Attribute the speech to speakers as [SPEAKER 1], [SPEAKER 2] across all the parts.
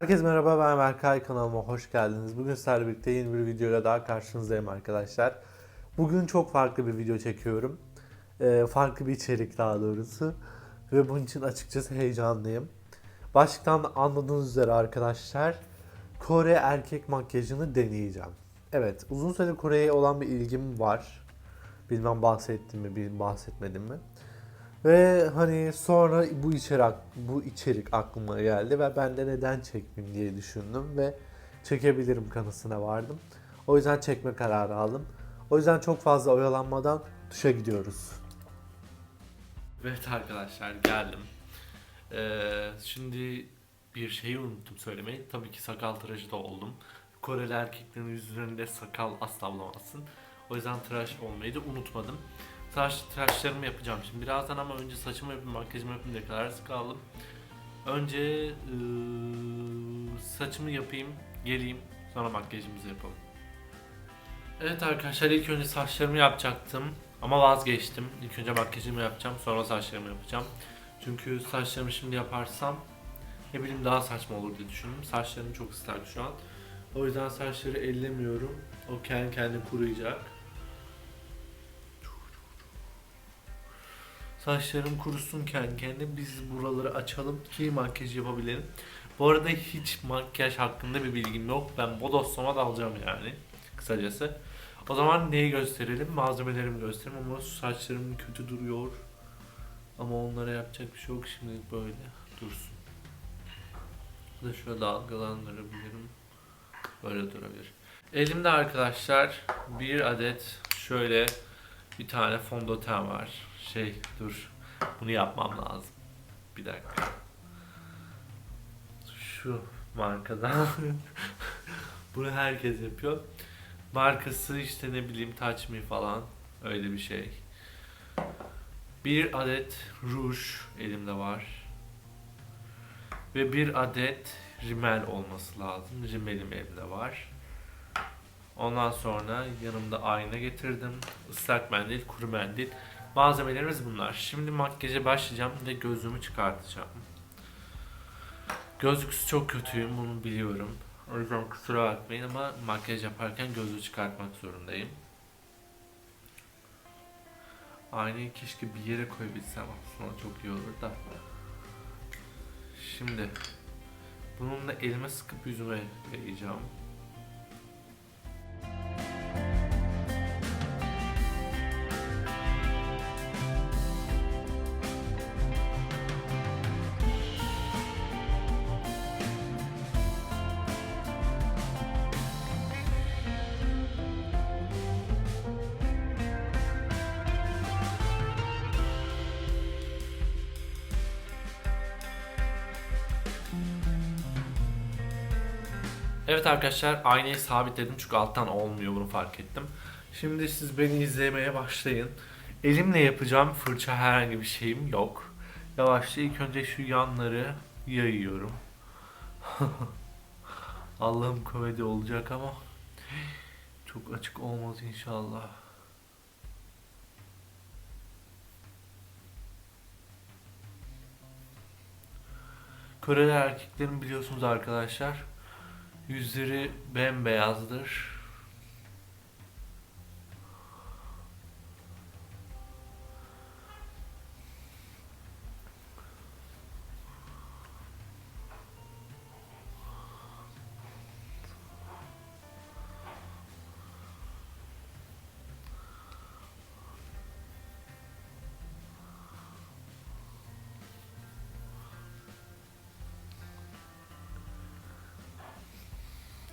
[SPEAKER 1] Herkese merhaba ben Berkay kanalıma hoş geldiniz. Bugün sizlerle birlikte yeni bir videoyla daha karşınızdayım arkadaşlar. Bugün çok farklı bir video çekiyorum. Ee, farklı bir içerik daha doğrusu. Ve bunun için açıkçası heyecanlıyım. Başlıktan da anladığınız üzere arkadaşlar Kore erkek makyajını deneyeceğim. Evet uzun süredir Kore'ye olan bir ilgim var. Bilmem bahsettim mi, bilmem bahsetmedim mi. Ve hani sonra bu içerik bu içerik aklıma geldi ve ben de neden çekmeyeyim diye düşündüm ve çekebilirim kanısına vardım. O yüzden çekme kararı aldım. O yüzden çok fazla oyalanmadan duşa gidiyoruz. Evet arkadaşlar geldim. Ee, şimdi bir şeyi unuttum söylemeyi. Tabii ki sakal tıraşı da oldum. Koreli erkeklerin yüzlerinde sakal asla bulamazsın. O yüzden tıraş olmayı da unutmadım. Saç tıraşlarımı yapacağım şimdi. Birazdan ama önce saçımı yapayım, makyajımı yapayım diye kararsız kaldım. Önce ıı, saçımı yapayım, geleyim. Sonra makyajımızı yapalım. Evet arkadaşlar ilk önce saçlarımı yapacaktım. Ama vazgeçtim. İlk önce makyajımı yapacağım, sonra saçlarımı yapacağım. Çünkü saçlarımı şimdi yaparsam ne bileyim daha saçma olur diye düşündüm. Saçlarım çok ıslak şu an. O yüzden saçları ellemiyorum. O kendi kendine kuruyacak. Saçlarım kurusun kendi biz buraları açalım ki makyaj yapabilelim. Bu arada hiç makyaj hakkında bir bilgim yok. Ben bodoslama da alacağım yani kısacası. O zaman neyi gösterelim? Malzemelerimi göstereyim ama saçlarım kötü duruyor. Ama onlara yapacak bir şey yok şimdilik böyle dursun. Bu da şöyle dalgalandırabilirim. Böyle durabilir. Elimde arkadaşlar bir adet şöyle bir tane fondöten var. Şey dur. Bunu yapmam lazım. Bir dakika. Şu markadan. Bunu herkes yapıyor. Markası işte ne bileyim Touch Me falan. Öyle bir şey. Bir adet ruj elimde var. Ve bir adet rimel olması lazım. Rimelim elimde var. Ondan sonra yanımda ayna getirdim. Islak mendil, kuru mendil. Malzemelerimiz bunlar. Şimdi makyaja başlayacağım ve gözlüğümü çıkartacağım. Gözlüksüz çok kötüyüm bunu biliyorum. O yüzden kusura bakmayın ama makyaj yaparken gözlüğü çıkartmak zorundayım. Aynayı keşke bir yere koyabilsem aslında çok iyi olur da. Şimdi bununla elime sıkıp yüzüme yayacağım. Evet arkadaşlar aynayı sabitledim çünkü alttan olmuyor bunu fark ettim. Şimdi siz beni izlemeye başlayın. Elimle yapacağım fırça herhangi bir şeyim yok. Yavaşça ilk önce şu yanları yayıyorum. Allah'ım komedi olacak ama çok açık olmaz inşallah. Koreli erkeklerin biliyorsunuz arkadaşlar Yüzleri bembeyazdır.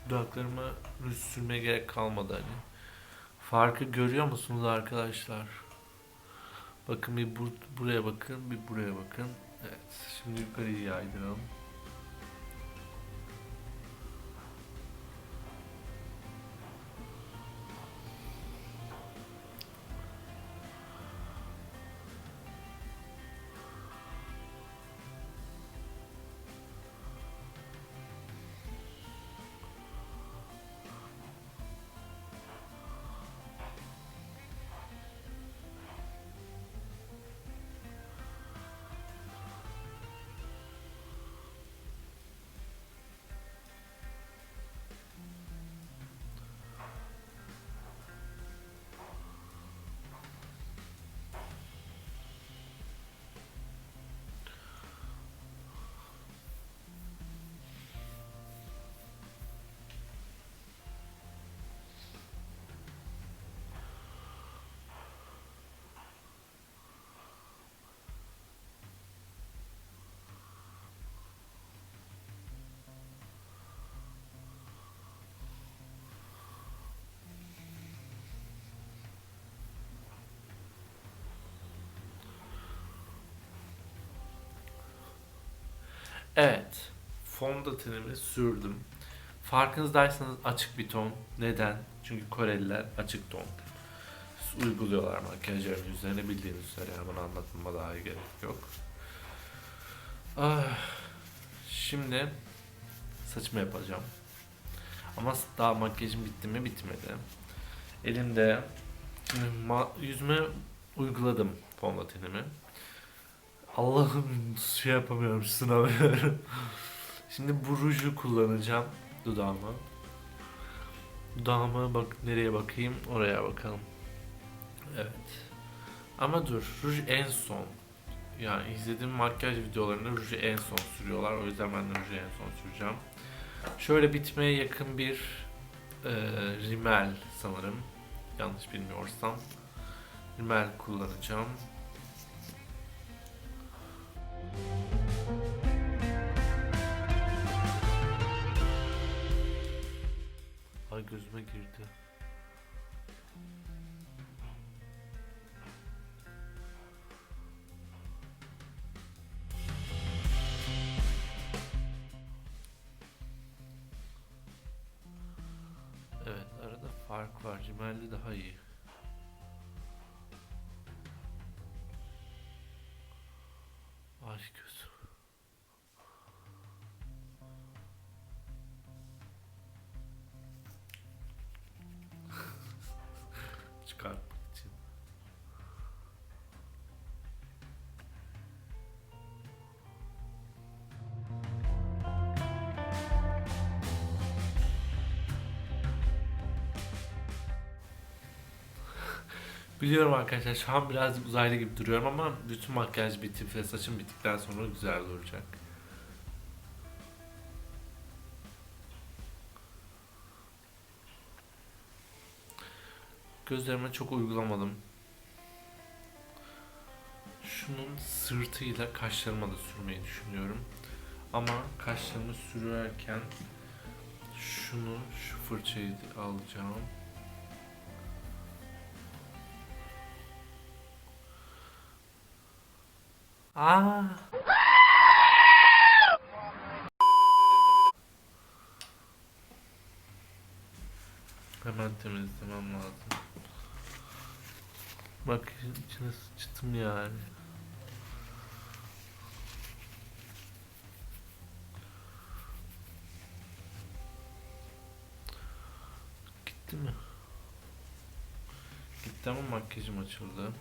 [SPEAKER 1] Dudaklarıma rüz sürmeye gerek kalmadı hani. Farkı görüyor musunuz arkadaşlar? Bakın bir bur buraya bakın, bir buraya bakın. Evet, şimdi yukarıyı yaydıralım. Evet. Fondötenimi sürdüm. Farkınızdaysanız açık bir ton. Neden? Çünkü Koreliler açık ton uyguluyorlar makyajların üzerine bildiğiniz üzere yani bunu anlatmama daha iyi gerek yok. Ah, şimdi saçımı yapacağım. Ama daha makyajım bitti mi bitmedi. Elimde ma- yüzüme uyguladım fondötenimi. Allah'ım şey yapamıyorum sınavıyorum. Şimdi bu ruju kullanacağım dudağıma. Dudağıma bak nereye bakayım oraya bakalım. Evet. Ama dur ruj en son. Yani izlediğim makyaj videolarında ruju en son sürüyorlar. O yüzden ben de ruju en son süreceğim. Şöyle bitmeye yakın bir e, rimel sanırım. Yanlış bilmiyorsam. Rimel kullanacağım. Ay gözüme girdi. Evet arada fark var. Rimelli daha iyi. Biliyorum arkadaşlar şu an birazcık uzaylı gibi duruyorum ama bütün makyaj bitip ve saçım bittikten sonra güzel duracak. Gözlerime çok uygulamadım. Şunun sırtıyla kaşlarıma da sürmeyi düşünüyorum. Ama kaşlarımı sürerken şunu şu fırçayı alacağım. Aa. Hemen temizlemem lazım. Bak içine sıçtım yani. Gitti mi? Gitti ama makyajım açıldı.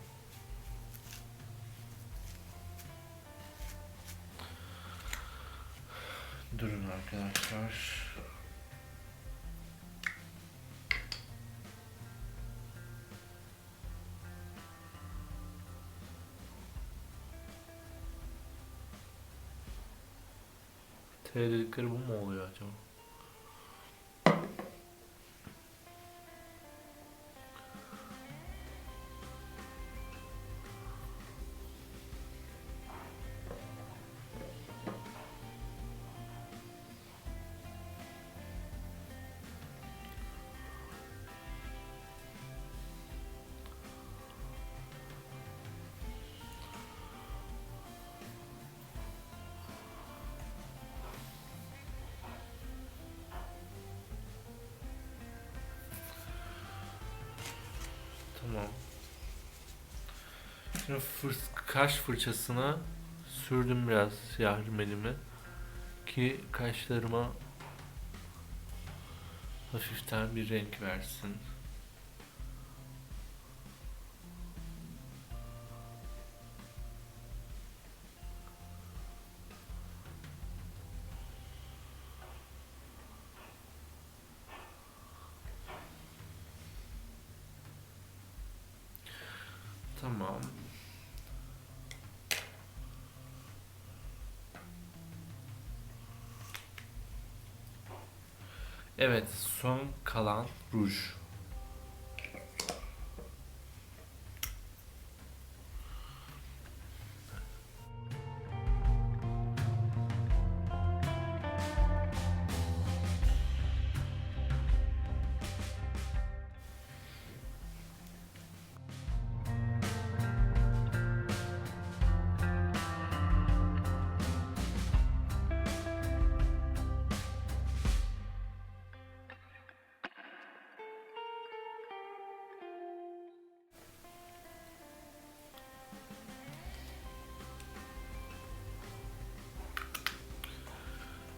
[SPEAKER 1] Durun arkadaşlar. T dedikleri bu mu oluyor acaba? Şimdi fırs kaş fırçasına sürdüm biraz siyah rimelimi ki kaşlarıma hafiften bir renk versin. Tamam. Evet, son kalan ruj.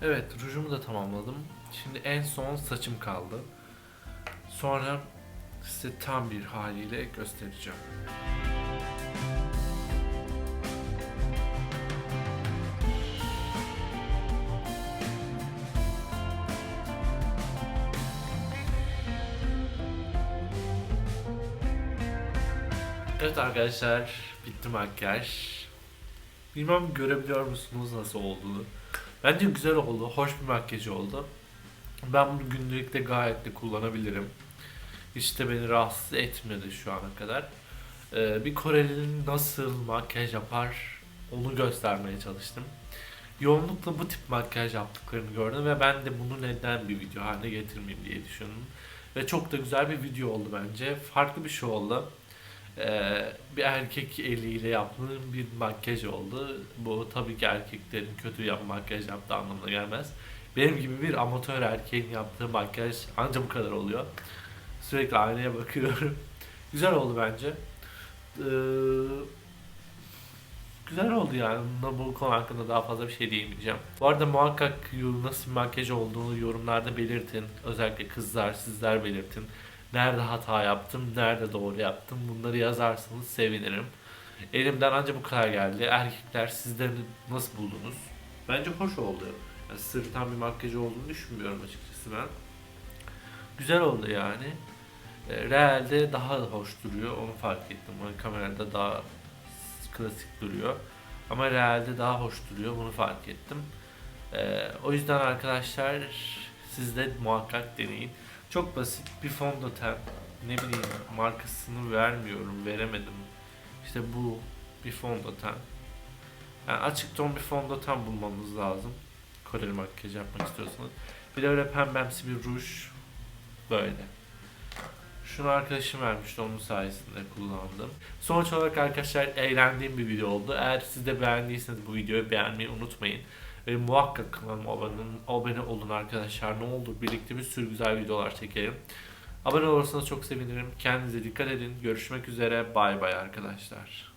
[SPEAKER 1] Evet rujumu da tamamladım. Şimdi en son saçım kaldı. Sonra size tam bir haliyle göstereceğim. Evet arkadaşlar bitti makyaj. Bilmem görebiliyor musunuz nasıl olduğunu. Bence güzel oldu, hoş bir makyaj oldu. Ben bunu günlükte gayet de kullanabilirim. Hiç de beni rahatsız etmedi şu ana kadar. Ee, bir Koreli'nin nasıl makyaj yapar onu göstermeye çalıştım. Yoğunlukla bu tip makyaj yaptıklarını gördüm ve ben de bunu neden bir video haline getirmeyeyim diye düşündüm. Ve çok da güzel bir video oldu bence. Farklı bir şey oldu. Ee, bir erkek eliyle yaptığım bir makyaj oldu. Bu tabii ki erkeklerin kötü yap makyaj yaptığı anlamına gelmez. Benim gibi bir amatör erkeğin yaptığı makyaj ancak bu kadar oluyor. Sürekli aynaya bakıyorum. Güzel oldu bence. Ee, güzel oldu yani. Bu konu hakkında daha fazla bir şey diyemeyeceğim. Bu arada muhakkak nasıl bir makyaj olduğunu yorumlarda belirtin. Özellikle kızlar, sizler belirtin. Nerede hata yaptım, nerede doğru yaptım bunları yazarsanız sevinirim. Elimden ancak bu kadar geldi. Erkekler sizden nasıl buldunuz? Bence hoş oldu. Yani sırıtan bir makyaj olduğunu düşünmüyorum açıkçası ben. Güzel oldu yani. E, Realde daha hoş duruyor onu fark ettim. Yani kamerada daha klasik duruyor. Ama realde daha hoş duruyor bunu fark ettim. E, o yüzden arkadaşlar siz de muhakkak deneyin. Çok basit bir fondöten. Ne bileyim markasını vermiyorum, veremedim. İşte bu bir fondöten. Yani açık ton bir fondöten bulmamız lazım. Koreli makyaj yapmak istiyorsanız. Bir de öyle pembemsi bir ruj. Böyle. Şunu arkadaşım vermişti onun sayesinde kullandım. Sonuç olarak arkadaşlar eğlendiğim bir video oldu. Eğer siz de beğendiyseniz bu videoyu beğenmeyi unutmayın. Ve muhakkak kanalıma abone, abone olun arkadaşlar. Ne olur birlikte bir sürü güzel videolar çekelim. Abone olursanız çok sevinirim. Kendinize dikkat edin. Görüşmek üzere. Bay bay arkadaşlar.